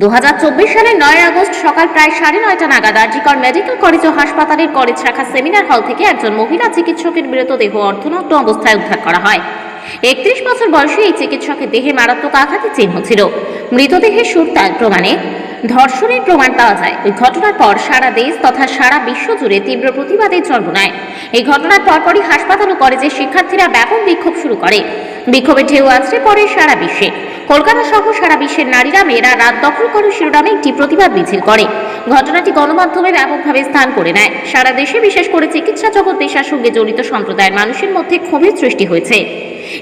দু হাজার চব্বিশ সালের নয় আগস্ট সকাল প্রায় সাড়ে নয়টা নাগাদ আরজিকর মেডিকেল কলেজ ও হাসপাতালের কলেজ শাখা সেমিনার হল থেকে একজন মহিলা চিকিৎসকের মৃতদেহ অর্ধনগ্ন অবস্থায় উদ্ধার করা হয়। একত্রিশ বছর বয়সী এই চিকিৎসকের দেহে মারাত্মক আঘাতের চিহ্ন ছিল। মৃতদেহের সুরতার প্রমাণে ধর্ষণের প্রমাণ পাওয়া যায়। ওই ঘটনার পর সারা দেশ তথা সারা বিশ্ব জুড়ে তীব্র প্রতিবাদের জন্ম নেয়। এই ঘটনার পরপরই হাসপাতাল ও কলেজের শিক্ষার্থীরা ব্যাপক বিক্ষোভ শুরু করে। বিক্ষোভের ঢেউ আছড়ে পড়ে সারা বিশ্বে। কলকাতা সহ সারা বিশ্বের নারীরা, মেয়েরা রাত দখল করে শিরোনামে একটি প্রতিবাদ মিছিল করে। ঘটনাটি গণমাধ্যমে ব্যাপকভাবে স্থান করে নেয়। সারা দেশে বিশেষ করে চিকিৎসা জগৎ পেশার সঙ্গে জড়িত সম্প্রদায়ের মানুষের মধ্যে ক্ষোভের সৃষ্টি হয়েছে।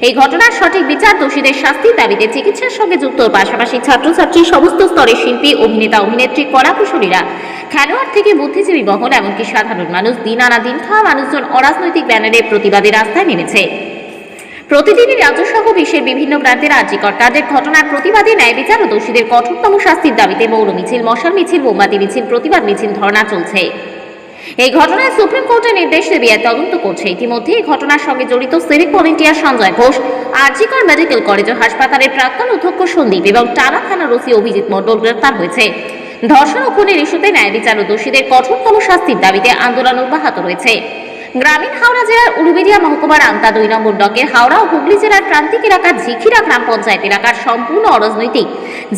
এই ঘটনার সঠিক বিচার দোষীদের শাস্তির দাবিতে চিকিৎসার সঙ্গে যুক্ত পাশাপাশি ছাত্রছাত্রী, সমস্ত স্তরের শিল্পী, অভিনেতা, অভিনেত্রী, কলাকুশলীরা, খেলোয়াড় থেকে বুদ্ধিজীবী মহল, এমনকি সাধারণ মানুষ, দিন আনা দিন খাওয়া মানুষজন অরাজনৈতিক ব্যানারে প্রতিবাদে রাস্তায় নেমেছে। প্রতিদিনই রাজ্যসহ বিশ্বের বিভিন্ন প্রান্তের তাদের ঘটনার প্রতিবাদে ন্যায় বিচার ও দোষীদের কঠোরতম শাস্তির দাবিতে মৌন মিছিল, মশাল মিছিল, মোমবাতি মিছিল, প্রতিবাদ মিছিল ধর্ণা চলছে। এই ঘটনায় সুপ্রিম কোর্টের নির্দেশ সিবিআই তদন্ত করছে। ইতিমধ্যে এই ঘটনার সঙ্গে জড়িত civic volunteer Sanjay Ghosh, RG Kar medical college ও হাসপাতালের প্রাক্তন অধ্যক্ষ সন্দীপ এবং টানা থানার ওসি অভিজিৎ মণ্ডল গ্রেপ্তার হয়েছে। ধর্ষণ ও খুনের ইস্যুতে ন্যায় বিচার ও দোষীদের কঠোরতম শাস্তির দাবিতে আন্দোলন অব্যাহত রয়েছে। গ্রামীণ হাওড়া জেলার উলুবেড়িয়া মহকুমার আমতা দুই নম্বর ব্লকের হাওড়া ও হুগলি জেলার প্রান্তিক এলাকার ঝিখিরা গ্রাম পঞ্চায়েত এলাকার সম্পূর্ণ অরাজনৈতিক।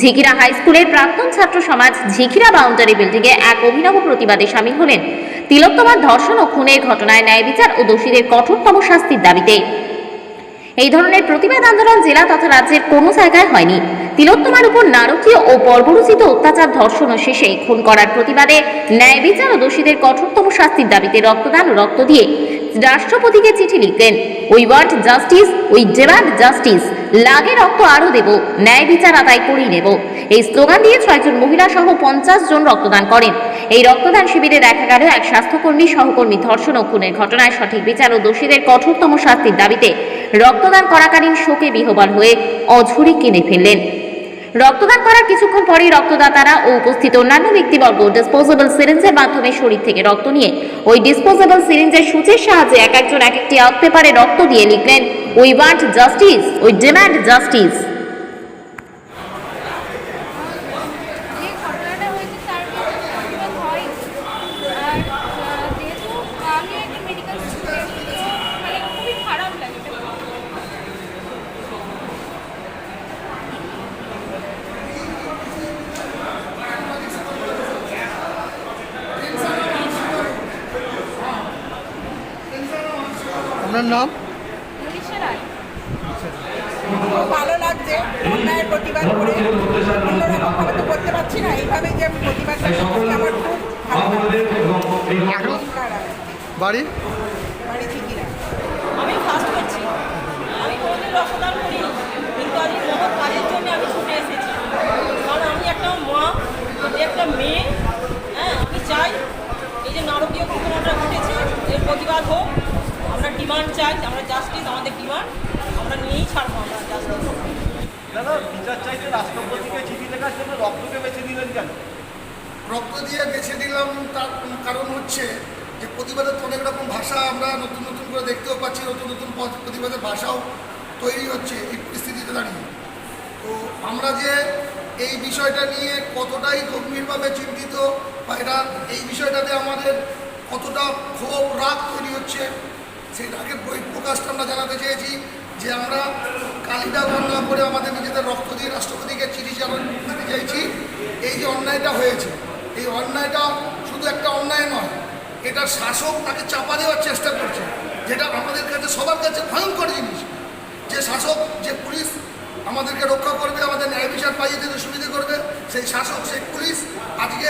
ঝিখিরা হাই স্কুলের প্রাক্তন ছাত্র সমাজ ঝিখিরা বাউন্ডারি বিল্ডিংয়ে এক অভিনব প্রতিবাদে সামিল হলেন। তিলোত্তমার ধর্ষণ ও খুনের ঘটনায় ন্যায় বিচার ও দোষীদের কঠোরতম শাস্তির দাবিতে এই ধরনের প্রতিবাদ আন্দোলন জেলা তথা রাজ্যের কোনো জায়গায় হয়নি। তিলোত্তমার উপর নারকীয় ও বর্বরচিত অত্যাচার ধর্ষণ ও শেষে খুন করার প্রতিবাদে ন্যায় বিচার ও দোষীদের কঠোরতম শাস্তির দাবিতে রক্তদান ও রক্ত দিয়ে রাষ্ট্রপতিকে চিঠি লিখলেন। We want justice we demand justice, লাগে রক্ত আরও দেব, ন্যায় বিচার আদায় করেই নেব। এই স্লোগান দিয়ে ছয়জন মহিলা সহ পঞ্চাশ জন রক্তদান করেন। এই রক্তদান শিবিরে দেখা গেল এক স্বাস্থ্যকর্মী সহকর্মী ধর্ষণ ও খুনের ঘটনায় সঠিক বিচার ও দোষীদের কঠোরতম শাস্তির দাবিতে রক্তদান করাকালীন শোকে বিহবল হয়ে অঝুরি কিনে ফেললেন। রক্তদান করার কিছুক্ষণ পরেই রক্তদাতারা ও উপস্থিত অন্যান্য ব্যক্তিবর্গ ডিসপোজেবল সিরিঞ্জের মাধ্যমে শরীর থেকে রক্ত নিয়ে ওই ডিসপোজেবল সিরিঞ্জের সূচের সাহায্যে এক একজন এক একটি আউট পেপারে রক্ত দিয়ে লিখলেন we want justice we demand justice যে ঘটনাটা হয়েছে তার বিরুদ্ধে প্রতিবাদ হয় আর আহ, যেহেতু আমি একটা মেডিকেল স্টুডেন্ট তো মানে খুবই খারাপ লাগে এটা আপনার নাম? খুব ভালো লাগছে অন্যায়ের প্রতিবাদ করে। অন্যরকমভাবে তো করতে পারছি না এইভাবে যে প্রতিবাদ প্রতিবাদটা করছি আমার খুব ভালো বাড়ি বাড়ি? চিকিরা আমি ফার্স্ট করছি। আমি কোনোদিন রক্তদান করিনি কিন্তু আজ এই মহৎ কাজের জন্য আমি ছুটে এসেছি কারণ আমি একটা মা আমি একটা মেয়ে হ্যাঁ আমি চাই এই যে নারকীয় ঘটনাটা ঘটেছে এর প্রতিবাদ হোক আমরা ডিমান্ড চাই আমরা জাস্টিস আমাদের ডিমান্ড আমরা নিয়েই ছাড়বো আমরা জাস্টিস দাদা বিচার চাইতে রাষ্ট্রপতিকে চিঠি লেখার জন্য রক্তকে বেছে দিলেন কেন? রক্ত দিয়ে বেছে দিলাম তার কারণ হচ্ছে যে প্রতিবাদের তো অনেক রকম ভাষা আমরা নতুন নতুন করে দেখতেও পাচ্ছি নতুন নতুন প্রতিবাদের ভাষাও তৈরি হচ্ছে এই পরিস্থিতিতে দাঁড়িয়ে। তো আমরা যে এই বিষয়টা নিয়ে কতটাই গম্ভীরভাবে চিন্তিত বা এটা এই বিষয়টাতে আমাদের কতটা ক্ষোভ রাগ তৈরি হচ্ছে সেই রাগের বই প্রকাশটা আমরা জানাতে চেয়েছি যে আমরা কালিদা গণনা করে আমাদের নিজেদের রক্ত দিয়ে রাষ্ট্রপতিকে চিঠি দিতে চাইছি এই যে অন্যায়টা হয়েছে, এই অন্যায়টা শুধু একটা অন্যায় নয়, এটা শাসক তাকে চাপা দেওয়ার চেষ্টা করছে, যেটা আমাদের কাছে, সবার কাছে ভয়ঙ্কর জিনিস। যে শাসক, যে পুলিশ আমাদেরকে রক্ষা করবে, আমাদের ন্যায় বিচার পাইয়ে দিতে সুবিধা করবে, সেই শাসক, সেই পুলিশ আজকে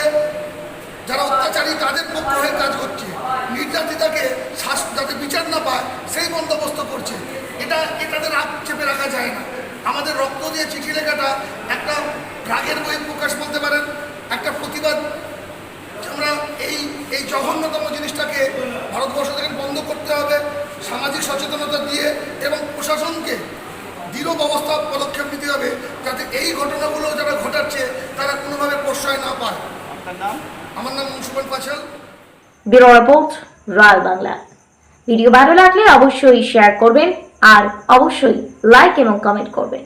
যারা অত্যাচারী, তাদের পক্ষ হয়ে কাজ করছে। যাতে বিচার না পায় সেই বন্দোবস্ত করছে। এটা এটাদের রাগ চেপে রাখা যায় না। আমাদের রক্ত দিয়ে চিঠি লেখাটা একটা রাগের বই প্রকাশ বলতে পারেন একটা প্রতিবাদ। আমরা এই এই জঘন্যতম জিনিসটাকে ভারতবর্ষ থেকে বন্ধ করতে হবে সামাজিক সচেতনতা দিয়ে এবং প্রশাসনকে দৃঢ় ব্যবস্থা পদক্ষেপ নিতে হবে যাতে এই ঘটনাগুলো যারা ঘটাচ্ছে তারা কোনোভাবে প্রশ্রয় না পায়। আপনার নাম? আমার নাম মুন্সুমান পাছাল bureau report royal Bangla. Video ভালো লাগলে অবশ্যই শেয়ার করবেন আর অবশ্যই লাইক এবং কমেন্ট করবেন।